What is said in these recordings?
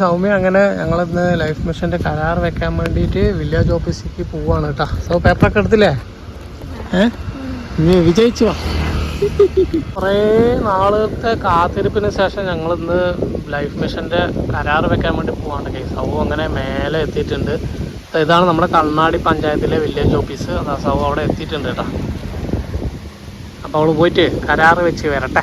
സൗമ്യ അങ്ങനെ ഞങ്ങളിന്ന് ലൈഫ് മിഷന്റെ കരാർ വെക്കാൻ വേണ്ടിയിട്ട് വില്ലേജ് ഓഫീസിലേക്ക് പോവാണ് കേട്ടോ സോ പേപ്പറൊക്കെ എടുത്തില്ലേ? ഏ? നീ വിജയിച്ചു കുറേ നാളത്തെ കാത്തിരിപ്പിന് ശേഷം ഞങ്ങളിന്ന് ലൈഫ് മിഷന്റെ കരാർ വെക്കാൻ വേണ്ടി പോവാണ് കേസ്. സൗ അങ്ങനെ മേലെ എത്തിയിട്ടുണ്ട്. ഇതാണ് നമ്മുടെ കണ്ണാടി പഞ്ചായത്തിലെ വില്ലേജ് ഓഫീസ്. സൗ അവിടെ എത്തിയിട്ടുണ്ട് കേട്ടോ അപ്പോൾ അവൾ പോയിട്ട് കരാർ വെച്ച് വരട്ടെ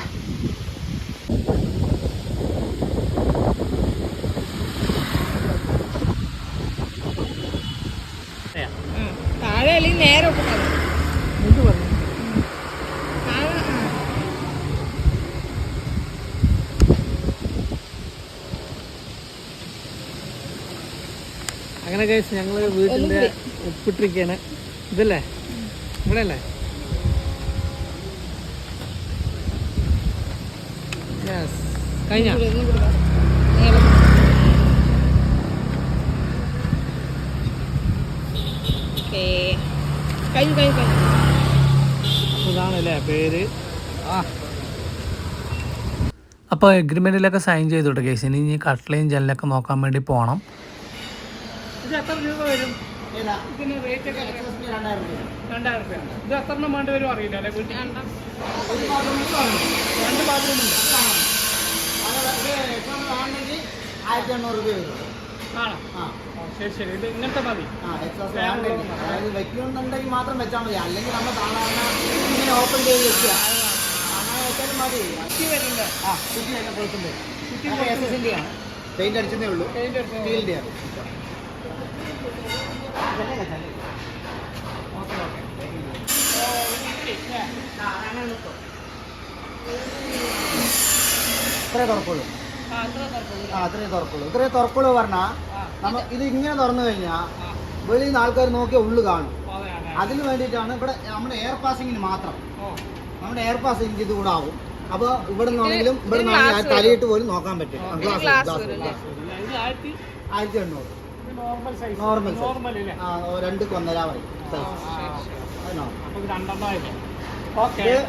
താഴെ അല്ലെങ്കിൽ നേരെ ഒട്ട് മതി. എന്ത് പറഞ്ഞു താഴെ ആ. അങ്ങനെ കഴിച്ച് ഞങ്ങൾ വീട്ടിന്റെ ഉപ്പിട്ടിരിക്കുകയാണ് ഇതല്ലേ? ഇവിടെ അല്ലേ യെസ് കഴിഞ്ഞ ഇതാണല്ലേ പേര്? ആ. അപ്പോൾ എഗ്രിമെന്റിലൊക്കെ സൈൻ ചെയ്തോട്ടെ കേസ് ഇനി ഇനി കട്ട്ലയും ജെല്ലൊക്കെ നോക്കാൻ വേണ്ടി പോകണം ഇത് എത്ര രൂപ വരും? ഇതിന് റേറ്റ് ഒക്കെ രണ്ടായിരം രൂപ ഇത് എത്ര എണ്ണം വേണ്ടി വരും അറിയില്ല അല്ലേ? വീട്ടിൽ രണ്ട് ബാത്റൂം ആയിരത്തി എണ്ണൂറ് രൂപ വരും ആണോ ശരി ശരി. ഇത് ഇങ്ങനത്തെ മതി. അതായത് വെക്കുന്നുണ്ടെങ്കിൽ മാത്രം വെച്ചാൽ മതി. അല്ലെങ്കിൽ നമ്മൾ സാധാരണ ഇങ്ങനെ ഓപ്പൺ ചെയ്ത് വെക്കുക. അങ്ങനെ വെച്ചാലും മതി. കുറ്റി വരുന്നുണ്ട്. ആ കുറ്റി എസ് എസിന്റെ ആണ്. പെയിന്റ് അടിച്ചതേ ഉള്ളൂ. പെയിന്റ് അടിച്ചതേ ഫീൽഡ് ആണ്. ഇത്രേ തുറക്കുള്ളൂ ആ അത്ര തുറക്കുള്ളൂ ഇത്രേ തുറക്കുള്ളൂ പറഞ്ഞാൽ നമ്മ ഇത് ഇങ്ങനെ തുറന്നു കഴിഞ്ഞാൽ വെളിയിൽ നിന്ന് ആൾക്കാർ നോക്കിയാൽ ഉള്ളു കാണും അതെ അതെ അതിന് വേണ്ടിയിട്ടാണ് ഇവിടെ നമ്മുടെ എയർ പാസിങ്ങിന് മാത്രം നമ്മുടെ എയർ പാസിങ് ഇത് കൂടെ ആവും അപ്പൊ ഇവിടെ നിന്നാണെങ്കിലും ഇവിടെ നിന്നാണെങ്കിൽ തലയിട്ട് പോലും നോക്കാൻ പറ്റും ആയിരത്തി എണ്ണൂറ്. നോർമൽ സൈസ് നോർമൽ നോർമൽ അല്ലേ ആ രണ്ട് കൊന്നര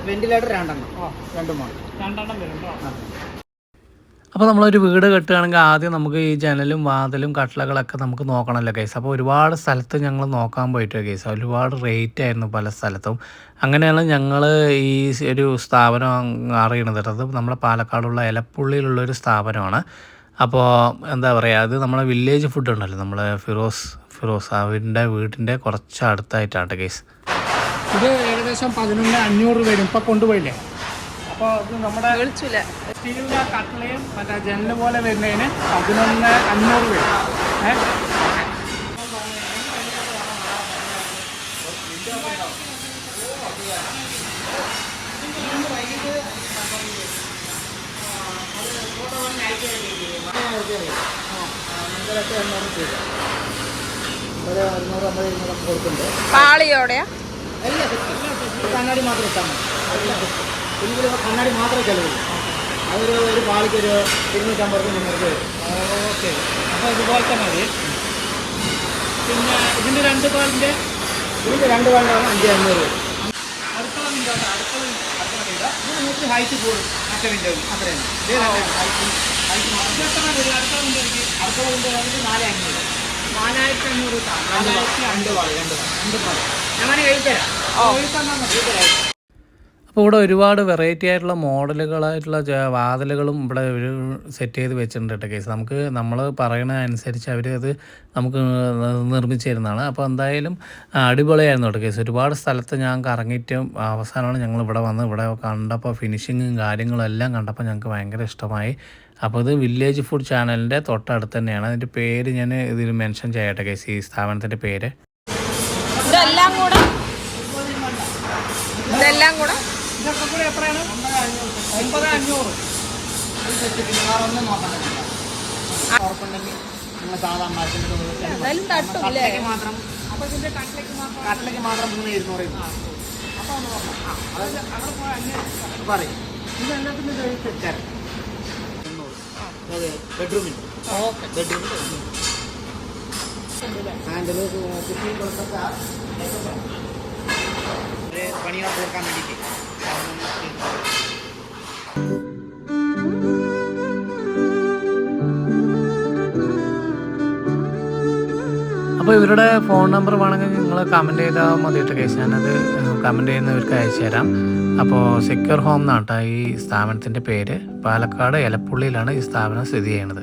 വെന്റിലേറ്റർ രണ്ടെണ്ണം ഓ രണ്ട് മോഡൽ രണ്ടെണ്ണം വരും കേട്ടോ ആ. അപ്പോൾ നമ്മളൊരു വീട് കെട്ടുകയാണെങ്കിൽ ആദ്യം നമുക്ക് ഈ ജനലും വാതിലും കട്ടിലകളൊക്കെ നമുക്ക് നോക്കണമല്ലോ കേസ് അപ്പോൾ ഒരുപാട് സ്ഥലത്ത് ഞങ്ങൾ നോക്കാൻ പോയിട്ട് കേസ് ഒരുപാട് റേറ്റ് ആയിരുന്നു പല സ്ഥലത്തും. അങ്ങനെയാണ് ഞങ്ങൾ ഈ ഒരു സ്ഥാപനം അറിയണത് അത് നമ്മുടെ പാലക്കാടുള്ള എലപ്പുള്ളിയിലുള്ള ഒരു സ്ഥാപനമാണ്. അപ്പോൾ എന്താ പറയുക അത് നമ്മളെ വില്ലേജ് ഫുഡ് ഉണ്ടല്ലോ നമ്മളെ ഫിറോസ് ഫിറോസ് അവരുടെ വീട്ടിന്റെ കുറച്ച് അടുത്തായിട്ടാണ് കേസ്. ഇത് ഏകദേശം പതിനൊന്ന് അഞ്ഞൂറ് വരും. ഇപ്പം കൊണ്ടുപോയില്ലേ? അപ്പോൾ അത് നമ്മുടെ വിളിച്ചില്ല. സ്റ്റീലിന്റെ കട്ടളയും മറ്റേ ജനൽ പോലെ വരുന്നതിന് പതിനൊന്ന് അഞ്ഞൂറ് വരും. ഏഹ് എണ്ണൂറ് രൂപ ഒരു അറുന്നൂറ് അമ്പത് ഇരുന്നൂറൊക്കെ കൊടുക്കുന്നുണ്ട് പാളിയോടെയാ? കണ്ണാടി മാത്രം ഇട്ടാൽ മതി പിന്നെ കണ്ണാടി മാത്രമേ ചെലവ് അതൊരു ഒരു പാളിക്ക് ഒരു ഇരുന്നൂറ്റമ്പത് രൂപ വരും ഓക്കെ. അപ്പോൾ ഇതുപോലത്തെ മതി പിന്നെ ഇതിന്റെ രണ്ട് പാലിന്റെ ഇതിന്റെ രണ്ട് പാലിന്റെ അഞ്ച് അഞ്ഞൂറ് അടുക്കള അടുക്കള അടുക്കള ഇത് നമുക്ക് ഹൈറ്റ് കൂടും അടുത്ത വിൻഡോ നാല് അഞ്ഞൂറ് നാലായിരത്തി അഞ്ഞൂറ് നാലായിരത്തി രണ്ട് പാളി രണ്ട് പാളി ഞാൻ എഴുതി തരാം എഴുതി തന്നാൽ മതി അപ്പോൾ ഇവിടെ ഒരുപാട് വെറൈറ്റി ആയിട്ടുള്ള മോഡലുകളായിട്ടുള്ള വാതിലുകളും ഇവിടെ ഒരു സെറ്റ് ചെയ്ത് വെച്ചിട്ടുണ്ട് കേട്ടോ കേസ്. നമുക്ക് നമ്മൾ പറയണ അനുസരിച്ച് അവർ അത് നമുക്ക് നിർമ്മിച്ച് തരുന്നതാണ്. അപ്പോൾ എന്തായാലും അടിപൊളിയായിരുന്നു കേട്ടോ കേസ്. ഒരുപാട് സ്ഥലത്ത് ഞാൻ കറങ്ങിയിട്ടും അവസാനമാണ് ഞങ്ങൾ ഇവിടെ വന്ന് ഇവിടെ കണ്ടപ്പോൾ ഫിനിഷിങ്ങും കാര്യങ്ങളും എല്ലാം കണ്ടപ്പോൾ ഞങ്ങൾക്ക് ഭയങ്കര ഇഷ്ടമായി. അപ്പോൾ ഇത് വില്ലേജ് ഫുഡ് ചാനലിന്റെ തൊട്ടടുത്ത് തന്നെയാണ്. അതിന്റെ പേര് ഞാൻ ഇതിൽ മെൻഷൻ ചെയ്യട്ടെ കേസ് ഈ സ്ഥാപനത്തിന്റെ പേര്. ഇതെല്ലാം കൂടെ? ഇതെല്ലാം കൂടെ? എത്രയാണ്? ഒമ്പത് അഞ്ഞൂറ്. കട്ടിലേക്ക് മാത്രം. മൂന്ന് ഇരുന്നൂറ് പറയും. ഇതെല്ലാത്തിന്റെ ഓക്കെ. ബെഡ്റൂമിൽ ഹാൻഡിൽ കുട്ടി ഒരു തീർക്കാൻ വേണ്ടിയിട്ട് അപ്പോൾ ഇവരുടെ ഫോൺ നമ്പർ വേണമെങ്കിൽ നിങ്ങൾ കമന്റ് ചെയ്താൽ മതി കേസ് ഞാനത് കമന്റ് ചെയ്യുന്നവർക്ക് അയച്ചു തരാം. അപ്പോൾ സെക്യൂർ ഹോം എന്നാട്ടാ ഈ സ്ഥാപനത്തിന്റെ പേര്. പാലക്കാട് എലപ്പുള്ളിയിലാണ് ഈ സ്ഥാപനം സ്ഥിതി ചെയ്യുന്നത്.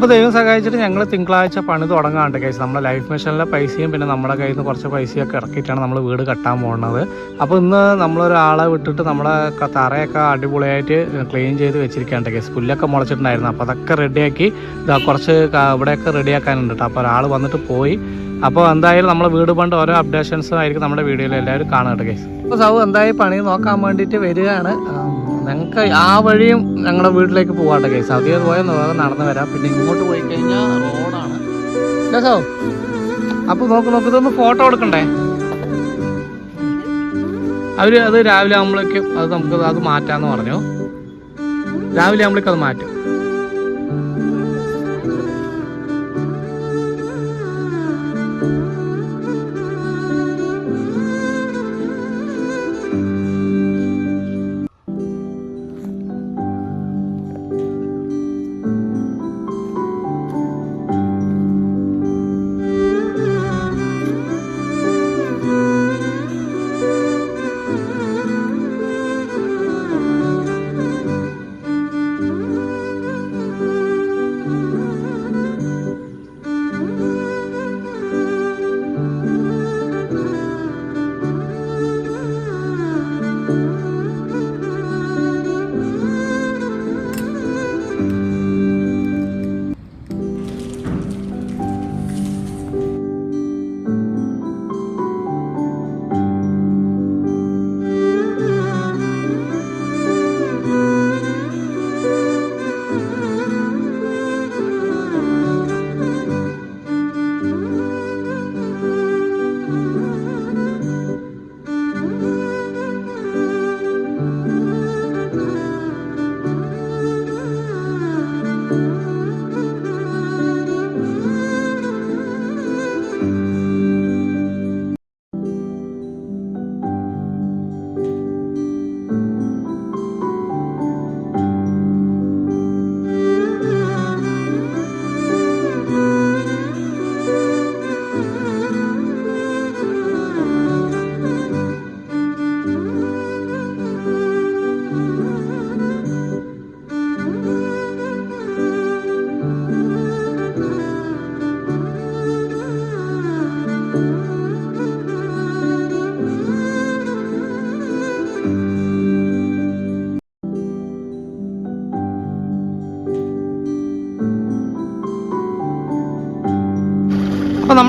അപ്പോൾ ദൈവം സഹായിച്ചിട്ട് ഞങ്ങൾ തിങ്കളാഴ്ച പണി തുടങ്ങാണ്ട് കേസ് നമ്മുടെ ലൈഫ് മിഷനിലെ പൈസയും പിന്നെ നമ്മുടെ കയ്യിൽ നിന്ന് കുറച്ച് പൈസയൊക്കെ ഇറക്കിയിട്ടാണ് നമ്മൾ വീട് കെട്ടാൻ പോകുന്നത്. അപ്പോൾ ഇന്ന് നമ്മളൊരാളെ വിട്ടിട്ട് നമ്മുടെ തറയൊക്കെ അടിപൊളിയായിട്ട് ക്ലീൻ ചെയ്ത് വെച്ചിരിക്കാണ്ട് കേസ് പുല്ലൊക്കെ മുളച്ചിട്ടുണ്ടായിരുന്നു. അപ്പോൾ അതൊക്കെ റെഡിയാക്കി കുറച്ച് ഇവിടെയൊക്കെ റെഡിയാക്കാനുണ്ട് കേട്ടോ അപ്പോൾ ഒരാൾ വന്നിട്ട് പോയി. അപ്പോൾ എന്തായാലും നമ്മൾ വീട് പണ്ട് ഓരോ അപ്ഡേഷൻസും ആയിരിക്കും നമ്മുടെ വീഡിയോയിൽ എല്ലാവരും കാണുക കേട്ടോ കേസ് അപ്പോൾ സൗ എന്തായാലും പണി നോക്കാൻ വേണ്ടിയിട്ട് വരികയാണ്. ഞങ്ങൾക്ക് ആ വഴിയും ഞങ്ങളുടെ വീട്ടിലേക്ക് പോകാട്ടെ കേസ് അധികം പോയാൽ നടന്നു വരാം. പിന്നെ ഇങ്ങോട്ട് പോയി കഴിഞ്ഞാൽ റോഡാണ്. കേസോ അപ്പൊ അപ്പോൾ നോക്ക് നോക്ക് ഇതൊന്ന് ഫോട്ടോ എടുക്കണ്ടേ? അവർ അത് രാവിലെ ആകുമ്പോഴേക്കും അത് നമുക്ക് അത് മാറ്റാന്ന് പറഞ്ഞു. രാവിലെ ആകുമ്പോഴേക്കും അത് മാറ്റും.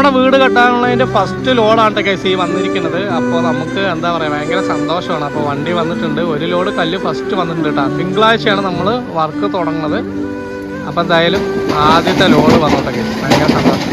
നമ്മുടെ വീട് കെട്ടാനുള്ളതിന്റെ ഫസ്റ്റ് ലോഡാണ് കേസ് ഈ വന്നിരിക്കുന്നത്. അപ്പോൾ നമുക്ക് എന്താ പറയുക ഭയങ്കര സന്തോഷമാണ്. അപ്പോൾ വണ്ടി വന്നിട്ടുണ്ട്. ഒരു ലോഡ് കല്ല് ഫസ്റ്റ് വന്നിട്ടുണ്ട് കേട്ടോ. തിങ്കളാഴ്ചയാണ് നമ്മൾ വർക്ക് തുടങ്ങുന്നത്. അപ്പോൾ എന്തായാലും ആദ്യത്തെ ലോഡ് വന്നോട്ടെ കേസ് ഭയങ്കര സന്തോഷം.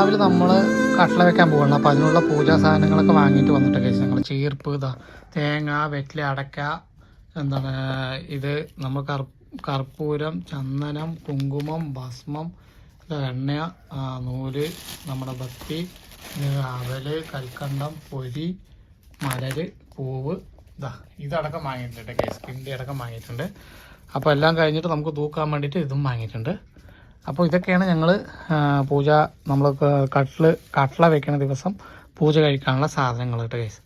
രാവിലെ നമ്മൾ കട്ടള വെക്കാൻ പോകണം അപ്പോൾ അതിനുള്ള പൂജാ സാധനങ്ങളൊക്കെ വാങ്ങിയിട്ട് വന്നിട്ട് കഴിച്ചു ഞങ്ങൾ ചീർപ്പ് ഇതാ തേങ്ങ വെറ്റില അടക്ക എന്താണ് ഇത് നമ്മൾ കർ കർപ്പൂരം ചന്ദനം കുങ്കുമം ഭസ്മം എണ്ണ നൂൽ നമ്മുടെ ഭക്തി അവൽ കൽക്കണ്ടം പൊരി മലര് പൂവ് ഇതാ ഇതടക്കം വാങ്ങിയിട്ടുണ്ട് കേസ് കിണ്ടി അടക്കം വാങ്ങിയിട്ടുണ്ട്. അപ്പോൾ എല്ലാം കഴിഞ്ഞിട്ട് നമുക്ക് തൂക്കാൻ വേണ്ടിയിട്ട് ഇതും വാങ്ങിയിട്ടുണ്ട്. അപ്പോൾ ഇതൊക്കെയാണ് ഞങ്ങൾ പൂജ നമ്മൾ കട്ടിൽ കട്ടള വെക്കുന്ന ദിവസം പൂജ കഴിക്കാനുള്ള സാധനങ്ങൾ കേട്ടോ കേസ്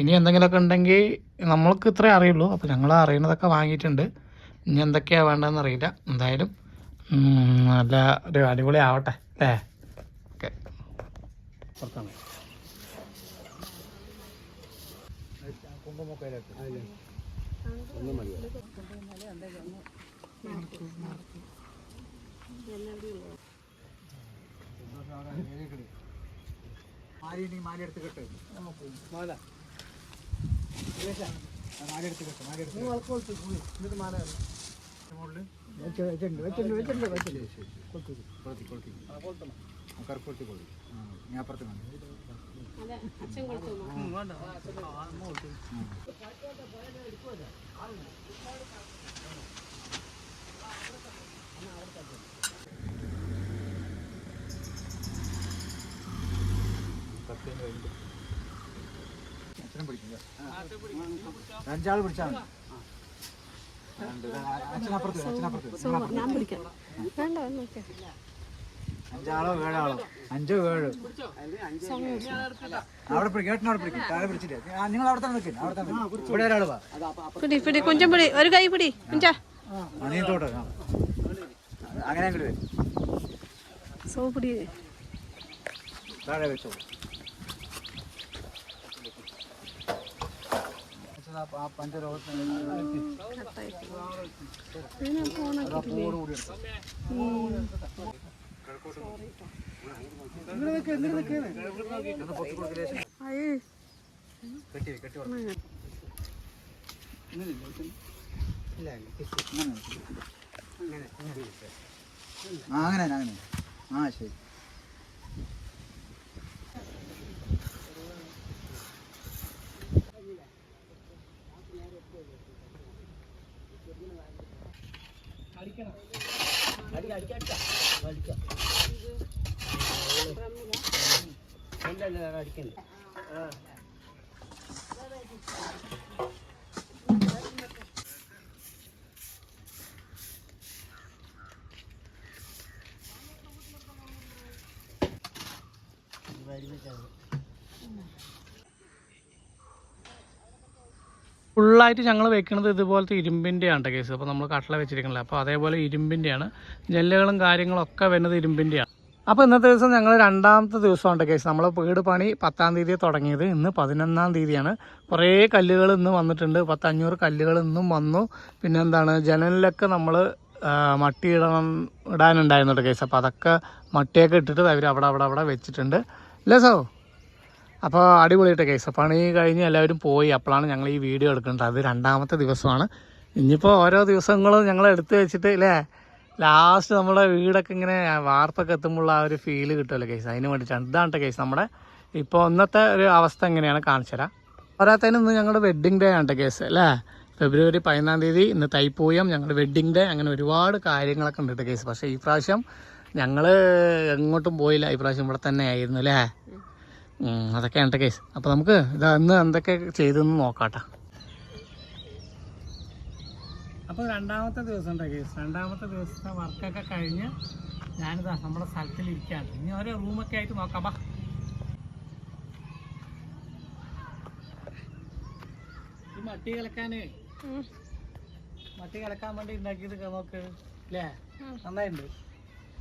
ഇനി എന്തെങ്കിലുമൊക്കെ ഉണ്ടെങ്കിൽ നമ്മൾക്ക് ഇത്രേ അറിയുള്ളൂ. അപ്പോൾ ഞങ്ങൾ അറിയുന്നതൊക്കെ വാങ്ങിയിട്ടുണ്ട്. ഇനി എന്തൊക്കെയാണ് വേണ്ടതെന്ന് അറിയില്ല. എന്തായാലും നല്ല ഒരു അടിപൊളി ആവട്ടെ അല്ലേ? ഓക്കെ. പുറത്താണ് മാലി മാലി എടുത്ത് കെട്ട് മാല മാല എടുത്ത് കെട്ട് മാല എടുത്ത് എന്നിട്ട് മാല കറുക്കൊളുത്തി കൊളുത്തി ഞാൻ അപ്പുറത്ത് കാണും അഞ്ചാൾ പിടിച്ചാൽ മതി. അച്ഛനപ്പുറത്ത് അച്ഛനപ്പുറത്ത് ഞാൻ പിടിക്കാം വേണ്ട നോക്കാം അഞ്ചാളോ ഏഴാളോ? അഞ്ചോ ഏഴോ? അവിടെ പിടിക്കും ഏട്ടൻ അവിടെ പിടിക്കും. താഴെ പിടിച്ചിട്ട്. നിങ്ങൾ അവിടെ തന്നെ നിൽക്കും അവിടെ തന്നെ. ഇവിടെ ഒരാൾ വാ. പിടി പിടി കൊഞ്ചം പിടി ഒരു കൈ പിടി കുഞ്ചാ. ആ, നീ തോട്ടെ ആ. അങ്ങനെ അങ്ങോട്ട് വരും. സോ പിടി. താഴെ അങ്ങനെ അങ്ങനെ ആ ശരി ഫുള്ളായിട്ട് ഞങ്ങൾ വെക്കുന്നത് ഇതുപോലത്തെ ഇരുമ്പിന്റെയാണ് കേസ്. അപ്പോൾ നമ്മൾ കട്ടള വെച്ചിരിക്കണല്ലോ? അപ്പോൾ അതേപോലെ ഇരുമ്പിന്റെയാണ് ജെല്ലുകളും കാര്യങ്ങളൊക്കെ വരുന്നത് ഇരുമ്പിന്റെയാണ് അപ്പോൾ ഇന്നത്തെ ദിവസം ഞങ്ങൾ രണ്ടാമത്തെ ദിവസമാണ് കേസ്. നമ്മളെ വീട് പണി പത്താം തീയതി തുടങ്ങിയത്. ഇന്ന് പതിനൊന്നാം തീയതിയാണ്. കുറേ കല്ലുകൾ ഇന്ന് വന്നിട്ടുണ്ട്. പത്തഞ്ഞൂറ് കല്ലുകൾ ഇന്നും വന്നു. പിന്നെ എന്താണ്? ജനലിലൊക്കെ നമ്മൾ മട്ടി ഇടണം ഇടാനുണ്ടായിരുന്നു കേസ്. അപ്പോൾ അതൊക്കെ മട്ടിയൊക്കെ ഇട്ടിട്ട് അവർ അവിടെ അവിടെ അവിടെ വെച്ചിട്ടുണ്ട്. ഇല്ലേ സോ? അപ്പോൾ അടിപൊളിയിട്ട് കേസ്. പണി കഴിഞ്ഞ് എല്ലാവരും പോയി. അപ്പോഴാണ് ഞങ്ങൾ ഈ വീഡിയോ എടുക്കുന്നത്. അത് രണ്ടാമത്തെ ദിവസമാണ്. ഇനിയിപ്പോൾ ഓരോ ദിവസങ്ങളും ഞങ്ങൾ എടുത്തു വെച്ചിട്ട് അല്ലേ ലാസ്റ്റ് നമ്മുടെ വീടൊക്കെ ഇങ്ങനെ വാർപ്പൊക്കെ എത്തുമ്പോൾ ആ ഒരു ഫീൽ കിട്ടുമല്ലോ കേസ് അതിന് വേണ്ടിയിട്ടാണ് ഇതാണ് കേസ് നമ്മുടെ ഇപ്പോൾ ഇന്നത്തെ ഒരു അവസ്ഥ എങ്ങനെയാണ് കാണിച്ചു തരാം. പോരാത്തതിന് ഇന്ന് ഞങ്ങളുടെ വെഡ്ഡിങ് ഡേ ആണ് കേസ് അല്ലേ? ഫെബ്രുവരി പതിനൊന്നാം തീയതി ഇന്ന് തൈപ്പൂയം ഞങ്ങളുടെ വെഡ്ഡിങ് ഡേ അങ്ങനെ ഒരുപാട് കാര്യങ്ങളൊക്കെ ഉണ്ട് കേസ് പക്ഷേ ഈ പ്രാവശ്യം ഞങ്ങൾ എങ്ങോട്ടും പോയില്ല. ഈ പ്രാവശ്യം ഇവിടെ തന്നെ ആയിരുന്നു അല്ലേ? അതൊക്കെയാണ് കേസ് അപ്പോൾ നമുക്ക് ഇതാ ഇന്ന് എന്തൊക്കെ ചെയ്തെന്ന് നോക്കാട്ടെ. അപ്പോൾ രണ്ടാമത്തെ ദിവസം ഉണ്ട് കേസ് രണ്ടാമത്തെ ദിവസത്തെ വർക്കൊക്കെ കഴിഞ്ഞ് ഞാനിതാ നമ്മുടെ സ്ഥലത്തിലിരിക്കുകയാണ്. ഇനി ഓരോ റൂമൊക്കെ ആയിട്ട് നോക്കാം. ബാ ഈ മട്ടി കിളക്കാനേ മട്ടി കിളക്കാൻ വേണ്ടി ഉണ്ടാക്കിയത് നോക്ക്. അല്ലേ നന്നായിട്ടുണ്ട്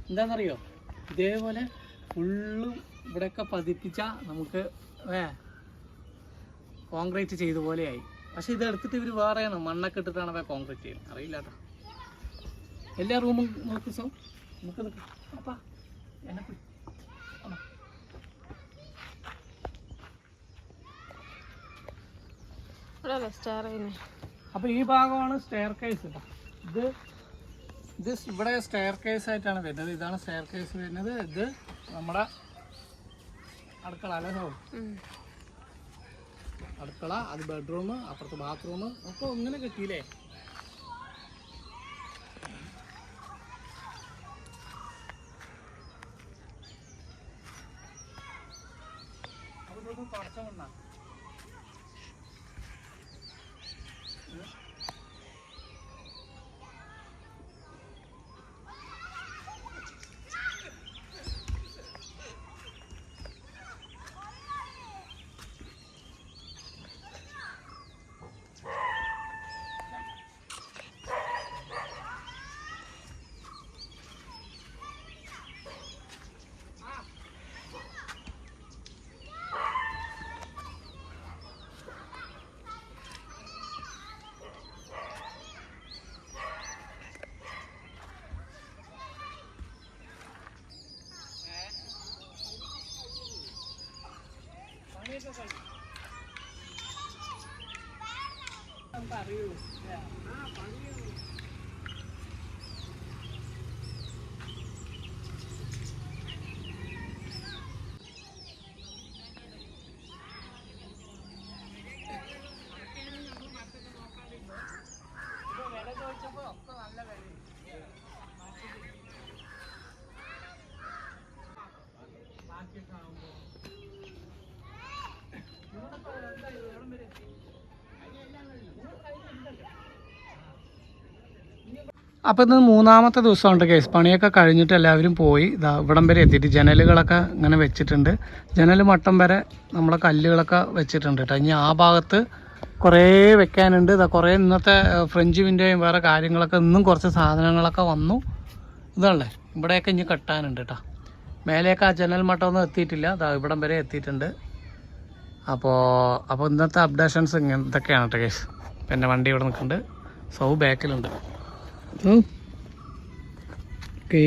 എന്താണെന്നറിയോ ഇതേപോലെ ഫുള്ളും ഇവിടെയൊക്കെ പതിപ്പിച്ചാൽ നമുക്ക് ഏ കോൺക്രീറ്റ് ചെയ്ത പോലെയായി. പക്ഷെ ഇത് എടുത്തിട്ട് ഇവർ വേറെയാണ് മണ്ണൊക്കെ ഇട്ടിട്ടാണ് അവ കോൺക്രീറ്റ് ചെയ്യുന്നത് അറിയില്ലട്ടോ. എല്ലാ റൂമും നോക്ക് സോ. നമുക്ക് അപ്പൊ. എന്നെ അപ്പോൾ ഈ ഭാഗമാണ് സ്റ്റെയർ കേസ് ഇത് ഇത് ഇവിടെ സ്റ്റെയർ കേസ് ആയിട്ടാണ് വരുന്നത്. ഇതാണ് സ്റ്റെയർ കേസ് വരുന്നത്. ഇത് നമ്മുടെ അടുക്കള അല്ലേ സോ? അടുക്കള അത് ബെഡ്റൂം അപ്പുറത്ത് ബാത്റൂം ഒക്കെ ഇങ്ങനെ കിട്ടിയില്ലേ? Ang pariyo. അപ്പോൾ ഇത് മൂന്നാമത്തെ ദിവസമുണ്ട് കേസ്. പണിയൊക്കെ കഴിഞ്ഞിട്ട് എല്ലാവരും പോയി. ഇതാ ഇവിടം വരെ എത്തിയിട്ട് ജനലുകളൊക്കെ ഇങ്ങനെ വെച്ചിട്ടുണ്ട്. ജനൽ മട്ടം വരെ നമ്മളെ കല്ലുകളൊക്കെ വെച്ചിട്ടുണ്ട് കേട്ടോ. ഇനി ആ ഭാഗത്ത് കുറേ വെക്കാനുണ്ട്. ഇതാ കുറേ ഇന്നത്തെ ഫ്രഞ്ച് വിൻഡോയും വേറെ കാര്യങ്ങളൊക്കെ ഇന്നും കുറച്ച് സാധനങ്ങളൊക്കെ വന്നു. ഇതാണല്ലേ? ഇവിടെയൊക്കെ ഇനി കെട്ടാനുണ്ട് കേട്ടോ. മേലെയൊക്കെ ആ ജനൽ മട്ടമൊന്നും എത്തിയിട്ടില്ല. ഇതാ ഇവിടം വരെ എത്തിയിട്ടുണ്ട്. അപ്പോൾ അപ്പോൾ ഇന്നത്തെ അപ്ഡേഷൻസ് ഇങ്ങനെ കേട്ടോ കേസ്. പിന്നെ വണ്ടി ഇവിടെ നിൽക്കുന്നുണ്ട്. സൗ ബാക്കിലുണ്ട്. ഓക്കെ